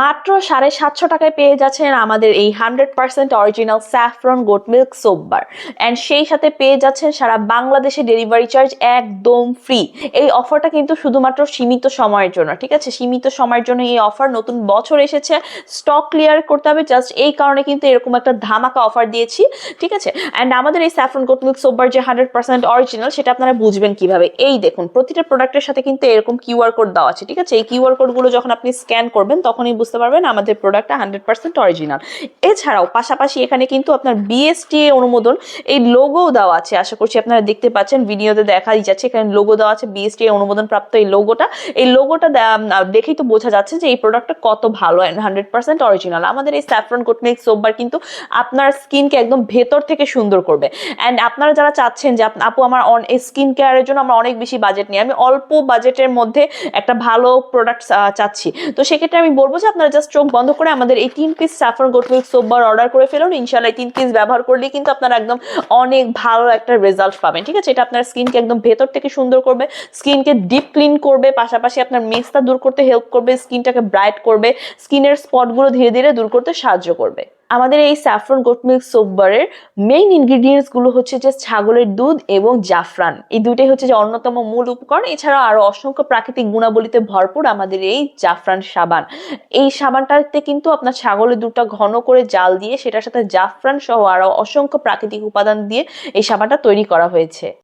মাত্র সাড়ে সাতশো টাকায় পেয়ে যাচ্ছেন আমাদের এই hundred percent original saffron goat milk soap bar and সেই সাথে পেয়ে যাচ্ছেন সারা বাংলাদেশে ডেলিভারি চার্জ একদম ফ্রি এই অফারটা কিন্তু শুধুমাত্র সীমিত সময়ের জন্য, ঠিক আছে? সীমিত সময়ের জন্য এই অফার নতুন বছর এসেছে। স্টক ক্লিয়ার করতে হবে। জাস্ট এই কারণে কিন্তু এরকম একটা ধামাকা অফার দিয়েছি, ঠিক আছে? অ্যান্ড আমাদের এই saffron goat milk soap bar যে হান্ড্রেড পার্সেন্ট অরিজিনাল, সেটা আপনারা বুঝবেন কীভাবে? এই দেখুন, প্রতিটা প্রোডাক্টের সাথে কিন্তু এরকম কিউআর কোড দেওয়া আছে, ঠিক আছে? এই কিউআর কোডগুলো যখন আপনি স্ক্যান করবেন, তখনই বুঝতে পারবেন, আমাদের প্রোডাক্টটা হান্ড্রেড পার্সেন্ট অরিজিনাল এছাড়াও পাশাপাশি এখানে কিন্তু আপনার বিএসটিএ অনুমোদন, এই লোগোও দেওয়া আছে। আশা করছি আপনারা দেখতে পাচ্ছেন, ভিডিওতে দেখাই যাচ্ছে, এখানে লোগো দেওয়া আছে বিএসটিএ অনুমোদন প্রাপ্ত এই লোগোটা এই লোগোটা দেখেই তো বোঝা যাচ্ছে যে এই প্রোডাক্টটা কত ভালো অ্যান্ড হান্ড্রেড পার্সেন্ট অরিজিনাল আমাদের এই স্যাফরন কোটমিক সোপবার কিন্তু আপনার স্কিনকে একদম ভেতর থেকে সুন্দর করবে। অ্যান্ড আপনারা যারা চাচ্ছেন যে আপ- আমার স্কিন কেয়ারের জন্য আমার অনেক বেশি বাজেট নেই, আমি অল্প বাজেটের মধ্যে একটা ভালো প্রোডাক্ট চাচ্ছি। তো সেক্ষেত্রে আমি বলব যে আপনারা জাস্ট চোখ বন্ধ করে আমাদের এই তিন piece saffron goat milk soap bar order করে ফেলুন। ইনশাল্লাহ তিন পিস ব্যবহার করলেই কিন্তু আপনারা একদম অনেক ভালো একটা রেজাল্ট পাবেন, ঠিক আছে? এটা আপনার স্কিনকে একদম ভেতর থেকে সুন্দর করবে স্কিনকে ডিপ ক্লিন করবে, পাশাপাশি আপনার মেসটা দূর করতে হেল্প করবে স্কিনটাকে ব্রাইট করবে স্কিনের স্পটগুলো ধীরে ধীরে দূর করতে সাহায্য করবে। আমাদের এই saffron goat milk soap main ইনগ্রিডিয়েন্টসগুলো হচ্ছে যে ছাগলের দুধ এবং জাফরান। এই দুইটাই হচ্ছে যে অন্যতম মূল উপকরণ। এছাড়াও আরও অসংখ্য প্রাকৃতিক গুণাবলীতে ভরপুর আমাদের এই জাফরান সাবান। এই সাবানটাতে কিন্তু আপনার ছাগলের দুধটা ঘন করে জাল দিয়ে সেটার সাথে জাফরান সহ আরও অসংখ্য প্রাকৃতিক উপাদান দিয়ে এই সাবানটা তৈরি করা হয়েছে।